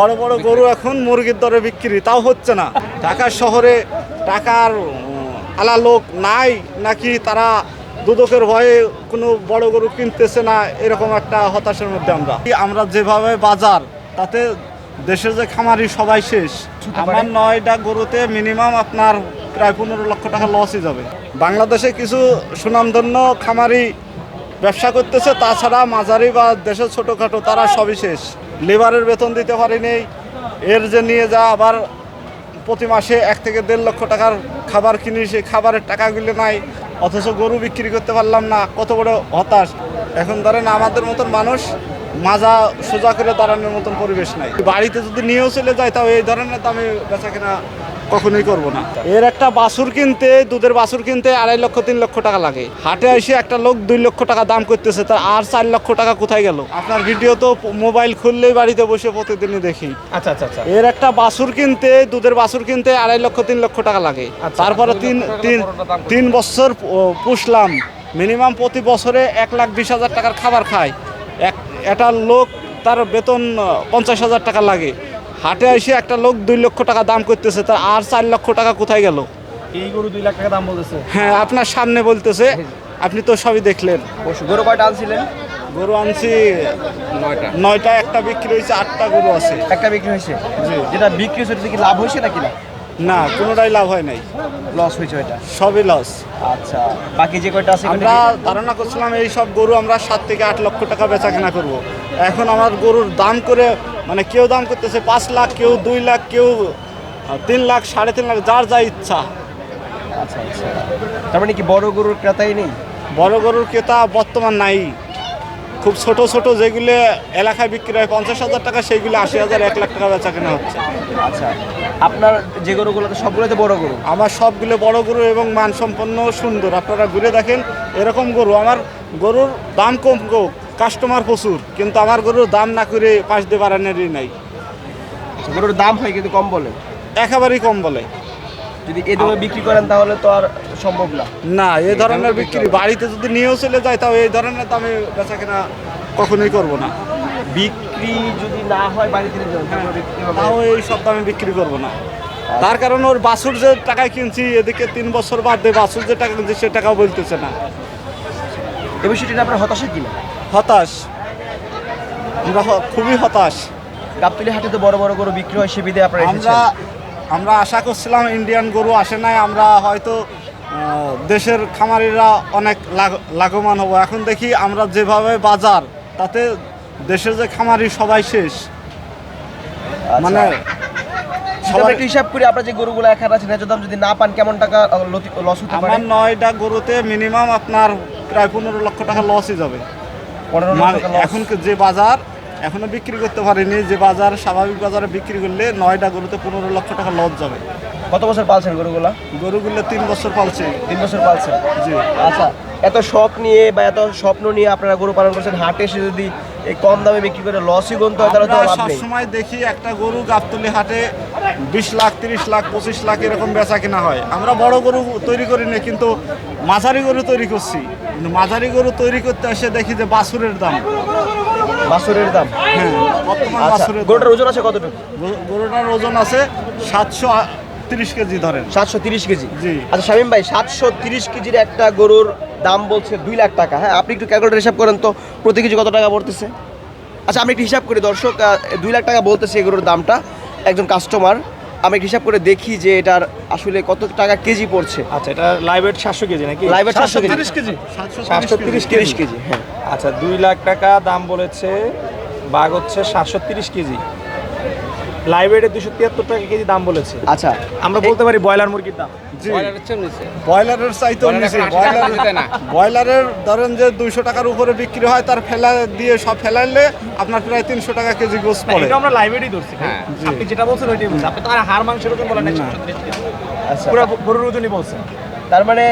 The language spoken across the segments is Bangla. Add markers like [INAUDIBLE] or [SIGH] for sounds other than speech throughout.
বড় বড় গরু এখন মুরগির দরে বিক্রি তাও হচ্ছে না। ঢাকা শহরে টাকার আলা লোক নাই নাকি তারা দুদকের ভয়ে কোনো বড় গরু কিনতেছে না এরকম একটা হতাশার মধ্যে আমরা। আমরা যেভাবে বাজার তাতে দেশের যে খামারি সবাই শেষ। আমার নয়টা গরুতে মিনিমাম আপনার প্রায় পনেরো লক্ষ টাকা লসই যাবে। বাংলাদেশে কিছু সুনামধন্য খামারি ব্যবসা করতেছে তাছাড়া মাঝারি বা দেশের ছোটোখাটো তারা সবই শেষ। লেবারের বেতন দিতে পারিনি। এর যে নিয়ে যা আবার প্রতি মাসে এক থেকে দেড় লক্ষ টাকার খাবার কিনি, সেই খাবারের টাকাগুলি নাই। অথচ গরু বিক্রি করতে পারলাম না, কত বড় হতাশ। এখন ধরেন আমাদের মতন মানুষ মাজা সোজা করে দাঁড়ানোর মতন পরিবেশ নাই। বাড়িতে যদি নিয়েও চলে যায়, তাও এই ধরনের দামে বেচা কেনা কখনোই করব না। এর একটা বাছুর কিনতে দুধের বাছুর কিনতে আড়াই লক্ষ তিন লক্ষ টাকা লাগে। হাটে এসে একটা লোক দুই লক্ষ টাকা দাম করতেছে তার আর চার লক্ষ টাকা কোথায় গেল? আপনার ভিডিও তো মোবাইল খুললেই বাড়িতে বসে প্রতিদিনই দেখি। আচ্ছা আচ্ছা আচ্ছা। এর একটা বাছুর কিনতে দুধের বাছুর কিনতে আড়াই লক্ষ তিন লক্ষ টাকা লাগে। আচ্ছা। তারপরে তিন তিন তিন বছর পুষলাম। মিনিমাম প্রতি বছরে এক লাখ বিশ হাজার টাকার খাবার খায়। এক একটা লোক তার বেতন পঞ্চাশ হাজার টাকা লাগে। হাটে এসে একটা লোক দুই লক্ষ টাকা দাম করতেছে তার আর চার লক্ষ টাকা কোথায় গেল? এই গরু দুই লাখ টাকা দাম বলতেছে। হ্যাঁ আপনার সামনে বলতেছে আপনি তো সবই দেখলেন। গরু কয়টা আনছিলেন? গরু আনছি নয়টা। নয়টা একটা বিক্রি হয়েছে আটটা গরু আছে। একটা বিক্রি হয়েছে? যেটা বিক্রি হয়েছে কি লাভ হয়েছে নাকি না? না কোনোটাই লাভ হয় নাই। লস হয়েছে ওইটা? সবই লস আচ্ছা বাকি যে কয়টা আছে আমরা ধারণা করছিলাম এই সব গরু আমরা সাত থেকে আট লক্ষ টাকা বেচা কেনা করব। এখন আমার গরুর দাম করে মানে কেউ দাম করতেছে পাঁচ লাখ কেউ দুই লাখ কেউ তিন লাখ সাড়ে তিন লাখ যার যা ইচ্ছা। আচ্ছা আচ্ছা। তার মানে কি বড় গরুর ক্রেতাই নেই? বড় গরুর ক্রেতা বর্তমান নাই। খুব ছোট ছোট যেগুলো এলাকায় বিক্রি হয় পঞ্চাশ হাজার টাকা সেইগুলো আশি হাজার এক লাখ টাকা বেচা কেনা হচ্ছে। আচ্ছা আপনার যে গরুগুলো তো সবগুলোতে বড় গরু? আমার সবগুলো বড় গরু এবং মানসম্পন্ন সুন্দর। আপনারা ঘুরে দেখেন এরকম গরু। আমার গরুর দাম কম কাস্টমার প্রচুর কিন্তু আমার গরুর দাম না করে পাঁচ দিয়ে বাড়ানোরই নাই। গরুর দাম হয় কিন্তু কম বলে। একেবারেই কম বলে। যদি এ দামে বিক্রি করেন তাহলে তো আর সম্ভব না। না এই ধরনের বিক্রি বাড়িতে যদি নিয়েও চলে যায় তাও এই ধরনের দামে বেচা কেনা কখনোই করব না। বিক্রি যদি না হয় বাড়িতে। তাও এই সব দামে বিক্রি করব না। তার কারণ ওর বাছুর যে টাকায় কিনছি এদিকে তিন বছর বাদ দিয়ে বাছুর যে টাকা কিনছি সে টাকাও বলতেছে না। এ বিষয়টি আপনার হতাশা কিনা হতাশ। আমরা খুবই হতাশ। গাবতলি হাটে তো বড় বড় করে বিক্রি হয় সে বিধে আপনারা আমরা আমরা আশা করছিলাম ইন্ডিয়ান গরু আসে নাই আমরা হয়তো দেশের খামারিরা অনেক লাভবান হব। এখন দেখি আমরা যেভাবে বাজার তাতে দেশের যে খামারি সবাই শেষ। মানে আমরা সবাই হিসাব করি আপনার যে গরুগুলো এখানে আছে ন্যায্য দাম যদি না পান কেমন টাকা লস হতে পারে? আমার নয়টা গরুতে মিনিমাম আপনার প্রায় পনেরো লক্ষ টাকা লসই যাবে। মানে। এখন যে বাজার এখনও বিক্রি করতে পারিনি। যে বাজার স্বাভাবিক বাজারে বিক্রি করলে নয়টা গরুতে পনেরো লক্ষ টাকা লস যাবে। কত বছর পালছেন গরুগুলা? গরুগুলো তিন বছর পালছে। তিন বছর পালছেন? জি। আচ্ছা এত শখ নিয়ে বা এত স্বপ্ন নিয়ে আপনারা গরু পালন করছেন হাটে এসে যদি এই কম দামে বিক্রি করে লসই গুনতে হয় তাহলে তো সবসময় দেখি একটা গরু গাবতলি হাটে বিশ লাখ তিরিশ লাখ পঁচিশ লাখ এরকম বেচা কিনা হয়। আমরা বড় গরু তৈরি করি না কিন্তু মাঝারি গরু তৈরি করছি। কিন্তু মাঝারি গরু তৈরি করতে এসে দেখি যে বাছুরের দাম। বাছুরের দাম? হ্যাঁ বর্তমান আচ্ছা বাছুরের গরুটার ওজন আছে কতটুকু? গরুটার ওজন আছে সাতশো তিরিশ কেজি ধরেন। সাতশো তিরিশ কেজি? জি। আচ্ছা শামীম ভাই সাতশো তিরিশ কেজির একটা গরুর দাম বলছে দুই লাখ টাকা। হ্যাঁ আপনি একটু ক্যালকুলেটার হিসাব করেন তো প্রতি কেজি কত টাকা পড়তেছে? আচ্ছা আমি একটু হিসাব করি দর্শক দুই লাখ টাকা বলতেছে এগুলোর গরুর দামটা একজন কাস্টমার আমি হিসাব করে দেখি যে এটার আসলে কত টাকা কেজি পড়ছে। আচ্ছা এটা লাইভ ওয়েট সাতশো কেজি নাকি? লাইভের সাতশো 700 কেজি। কেজি। সাতশো সাতশো তিরিশ তিরিশ কেজি হ্যাঁ। আচ্ছা দুই লাখ টাকা দাম বলেছে বাঘ হচ্ছে সাতশো তিরিশ কেজি। লাইভ ওয়েটে দুশো তিয়াত্তর টাকা কেজি দাম বলেছে। আচ্ছা আমরা বলতে পারি ব্রয়লার মুরগির দাম। ব্রয়লারের চাইতেও নিচে। ব্রয়লার ব্রয়লারের ধরেন যে দুইশো টাকার উপরে বিক্রি হয় তার ফেলা দিয়ে সব ফেলাইলে আপনার প্রায় তিনশো টাকা কেজি গোস পড়ে। এটা আমরা লাইভ ধরছি আপনি যেটা বলছেন ওইটাই বলছেন। আপনি তো আর হাড় মাংসের ওজন বলেন আচ্ছা। পুরো গরুর ওজনই বলছেন। তার মানে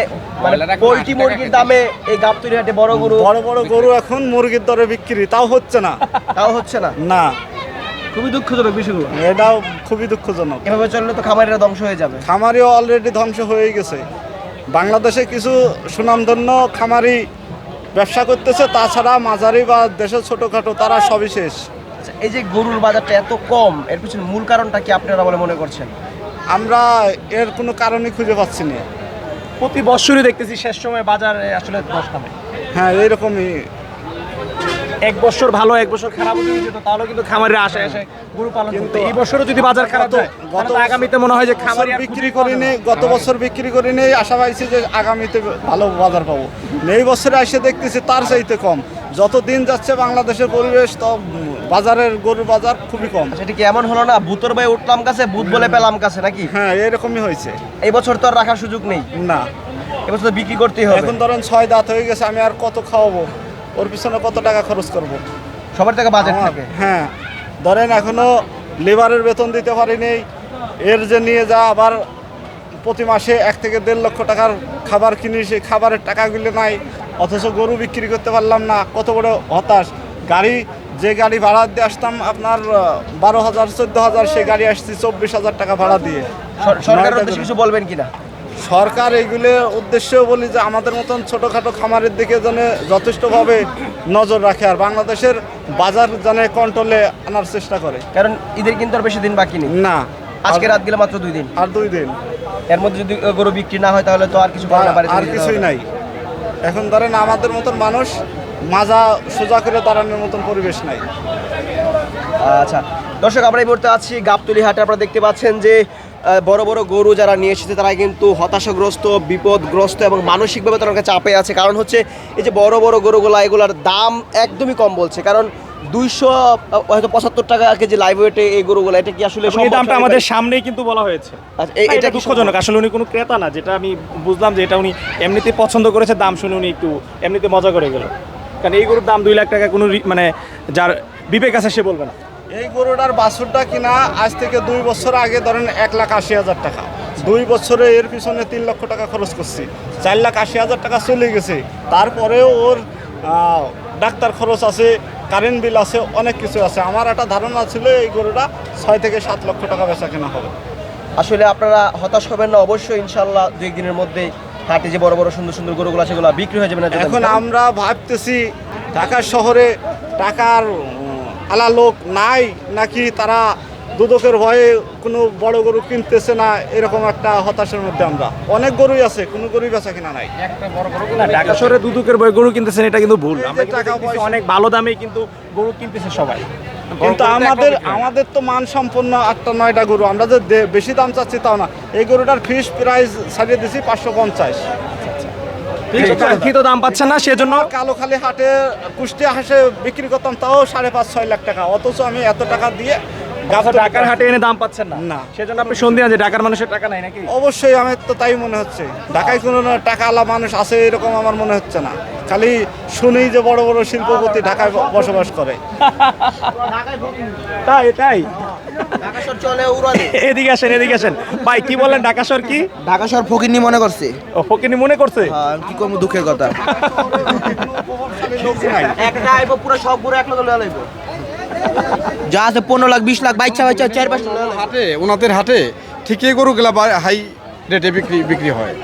মানে পোলট্রি মুরগির দামে এই গাবতলি হাটে বড় গরু বড় বড় গরু এখন মুরগির দরে বিক্রি তাও হচ্ছে না। তাও হচ্ছে না? না। খুবই দুঃখজনক বিষয়গুলো। এটাও খুবই দুঃখজনক। এভাবে চললে তো খামারিরা ধ্বংস হয়ে যাবে। খামারিও অলরেডি ধ্বংস হয়ে গেছে। বাংলাদেশে কিছু সুনামধন্য খামারি ব্যবসা করতেছে তাছাড়া মাঝারি বা দেশের ছোটোখাটো তারা সবই শেষ। আচ্ছা এই যে গরুর বাজারটা এত কম এর পিছনে মূল কারণটা কি আপনারা বলে মনে করছেন? আমরা এর কোনো কারণই খুঁজে পাচ্ছি না। প্রতি বছরই দেখতেছি শেষ সময় বাজারে আসলে দশ নামে হ্যাঁ এইরকমই এক বছর ভালো এক বছর খারাপ যেত তাহলে কিন্তু খামারে আসে আসে গরু পালন করতে। এই বছরও যদি বাজার খারাপ তাহলে গত আগামীতে মনে হয় যে খামার বিক্রি করিনি গত বছর বিক্রি করিনি আশা পাইছি যে আগামীতে ভালো বাজার পাবো। এই বছরে এসে দেখতেছি তার চাইতে কম। যত দিন যাচ্ছে বাংলাদেশের পরিবেশ তো বাজারের গরুর বাজার খুবই কম। সেটা কি এমন হলো না? বুতর ভাই উঠলাম কাছে বুধ বলে পেলাম কাছে নাকি? হ্যাঁ এরকমই হয়েছে। এই বছর তো আর রাখার সুযোগ নেই। না। এবছর তো বিক্রি করতেই হবে। এখন ধরেন ছয় দাঁত হয়ে গেছে আমি আর কত খাওয়াবো? ওর পিছনে কত টাকা খরচ করব? সবার টাকা বাজেট থাকে। হ্যাঁ। ধরেন এখনও লেবারের বেতন দিতে পারিনি। এর যে নিয়ে যা আবার প্রতি মাসে এক থেকে দেড় লক্ষ টাকার খাবার কিনি সেই খাবারের টাকাগুলো নাই। অথচ গরু বিক্রি করতে পারলাম না। কত বড় হতাশ। গাড়ি যে গাড়ি ভাড়া দিয়ে আসতাম আপনার বারো হাজার চোদ্দ হাজার সেই গাড়ি আসছি চব্বিশ হাজার টাকা ভাড়া দিয়ে। সর- সরকারের নয়টা উদ্দেশ্যে গরু। কিছু বলবেন কিনা? সরকার এইগুলো উদ্দেশ্য বলি যে আমাদের মতন ছোটোখাটো খামারের দিকে যেন যথেষ্টভাবে নজর রাখে আর বাংলাদেশের বাজার যেন কন্ট্রোলে আনার চেষ্টা করে। কারণ ঈদের কিন্তু আর বেশি দিন বাকি নেই। না। আজকে রাত গেলে মাত্র দুই দিন। আর দুই দিন। এর মধ্যে যদি গরু বিক্রি না হয় তাহলে তো আর কিছু আর কিছুই নাই। এখন ধরেন আমাদের মতন মানুষ মাজা সোজা করে দাঁড়ানোর মতন পরিবেশ নাই। আচ্ছা দর্শক আমরা এই মুহূর্তে আছি গাবতলি হাটে। আপনারা দেখতে পাচ্ছেন যে বড় বড় গরু যারা নিয়ে এসেছে তারা কিন্তু হতাশাগ্রস্ত বিপদগ্রস্ত এবং মানসিকভাবে তারা চাপে আছে। কারণ হচ্ছে এই যে বড় বড় গরুগুলা এগুলার দাম একদমই কম বলছে। কারণ দুইশো হয়তো পঁচাত্তর টাকা কেজি লাইভ ওয়েটে এই গরুগুলা এটা কি আসলে এই দামটা আমাদের সামনেই কিন্তু বলা হয়েছে। আচ্ছা, এটা এটা দুঃখজনক। আসলে উনি কোনো ক্রেতা না যেটা আমি বুঝলাম যে এটা উনি এমনিতে পছন্দ করেছে দাম শুনে উনি একটু এমনিতে মজা করে গেল। কারণ এই গরুর দাম দুই লাখ টাকা কোনো মানে যার বিবেক আছে সে বলবে না। এই গরুটার বাছুরটা কিনা আজ থেকে দুই বছর আগে ধরেন এক লাখ আশি হাজার টাকা। দুই বছরে এর পিছনে তিন লক্ষ টাকা খরচ করছি। চার লাখ আশি হাজার টাকা চলে গেছে। তারপরেও ওর ডাক্তার খরচ আছে কারেন্ট বিল আছে অনেক কিছু আছে। আমার একটা ধারণা ছিল এই গরুটা ছয় থেকে সাত লক্ষ টাকা বেচা কেনা হবে। আসলে আপনারা হতাশ হবেন না অবশ্যই ইনশাল্লাহ দুই একদিনের মধ্যে হাটে যে বড় বড় সুন্দর সুন্দর গরুগুলো সেগুলো বিক্রি হয়ে যাবে না। এখন আমরা ভাবতেছি ঢাকা শহরে টাকার আলা লোক নাই নাকি তারা দুদকের ভয়ে কোনো বড় গরু কিনতেছে না? এরকম একটা হতাশার মধ্যে আমরা। অনেক গরুই আছে কোনো গরুই বেচা কিনা নাই। ঢাকা শহরে দুদুকের বই গরু কিনতেছেন এটা কিন্তু ভুল। আমরা টাকা পয়সা- অনেক ভালো দামে কিন্তু গরু কিনতেছে সবাই। কিন্তু আমাদের আমাদের তো মান সম্পন্ন আটটা নয়টা গরু। আমরা যে বেশি দাম চাচ্ছি তাও না। এই গরুটার ফিস প্রাইস ছাড়িয়ে দিছি পাঁচশো পঞ্চাশ। কাঙ্ক্ষিত দাম পাচ্ছেন না সেজন্য কালোখালী হাটে কুষ্টিয়া হাসে বিক্রি করতাম তাও সাড়ে পাঁচ ছয় লাখ টাকা। অথচ আমি এত টাকা দিয়ে গাবতলী- ঢাকার হাটে এনে দাম পাচ্ছেন না। না। সেজন্য আপনি যে ঢাকার মানুষের টাকা নাই নাকি? অবশ্যই আমার তো তাই মনে হচ্ছে। ঢাকায় কোনো না টাকা আলা মানুষ আছে এরকম আমার মনে হচ্ছে না। খালি শুনেই যে বড় বড় শিল্পপতি ঢাকায় বসবাস করে। তাই তাই? এদিকে আসেন এদিকে আসেন। ভাই কি বললেন? ঢাকা শহর কি? ঢাকা শহর ফকিরনি মনে করছে। ও ফকিনি মনে করছে? হ্যাঁ, কি করব? দুঃখের কথা। [LAUGHS] একটা আইব পুরো সব গরু এক লগে লয়ে লইব যা আছে পনেরো লাখ বিশ লাখ বাইচা বাইচা চার পাঁচ লাখ। হাটে ওনাদের হাটে ঠিকই গরুগুলা বা- হাই রেটে বিক্রি বিক্রি হয়।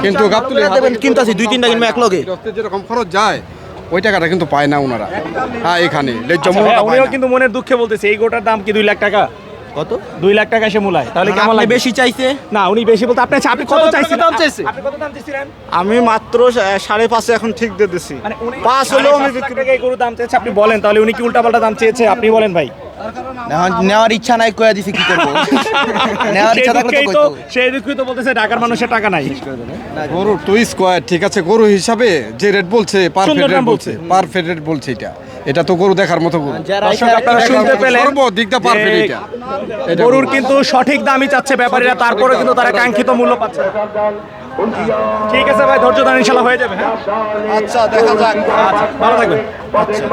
কিন্তু গাবতুলি দেবেন কিনতে আছে দুই তিনটা কিনবে এক লগে যেরকম খরচ যায় ওই টাকাটা কিন্তু পায় না ওনারা। হ্যাঁ এখানে। আচ্ছা। কিন্তু মনের দুঃখে বলতেছে এই গোটার দাম কি দুই লাখ টাকা? কত? দুই লাখ টাকা এসে মূলায়। তাহলে কেমন আপনি বেশি চাইছে? না উনি বেশি বলতে আপনি আপনি কত চাইছেন দাম চাইছে? আপনি কত দাম চাইছিলেন? আমি মাত্র সাড়ে পাঁচে এখন ঠিক দিয়ে দিছি। মানে উনি পাঁচ হলেও আমি বিক্রি এই দাম চেয়েছে আপনি বলেন তাহলে উনি কি উল্টাপাল্টা দাম চেয়েছে? আপনি বলেন ভাই। নেওয়ার ইচ্ছা নাই কয়া দিছে কি করব? [LAUGHS] নেওয়ার ইচ্ছা থাকলে তো। সেই তো বলতেছে ঢাকার মানুষের টাকা নাই। গরুর তো স্কোয়ার ঠিক আছে গরু হিসাবে যে রেট বলছে পার সুন্দর রেট বলছে বলছে। পার ফেড রেট বলছে এটা। এটা তো গরু দেখার মতো গরু। দর্শক আপনারা শুনতে। পেলেন সর্বদিকটা পারফেক্ট এটা গরুর কিন্তু সঠিক দামই চাচ্ছে ব্যাপারীরা তারপরে কিন্তু তারা কাঙ্ক্ষিত মূল্য পাচ্ছে ঠিক আছে ভাই ধৈর্য ধারণ ইনশাল্লাহ হয়ে যাবে হ্যাঁ? আচ্ছা দেখা যাক। আচ্ছা ভালো থাকবেন। আচ্ছা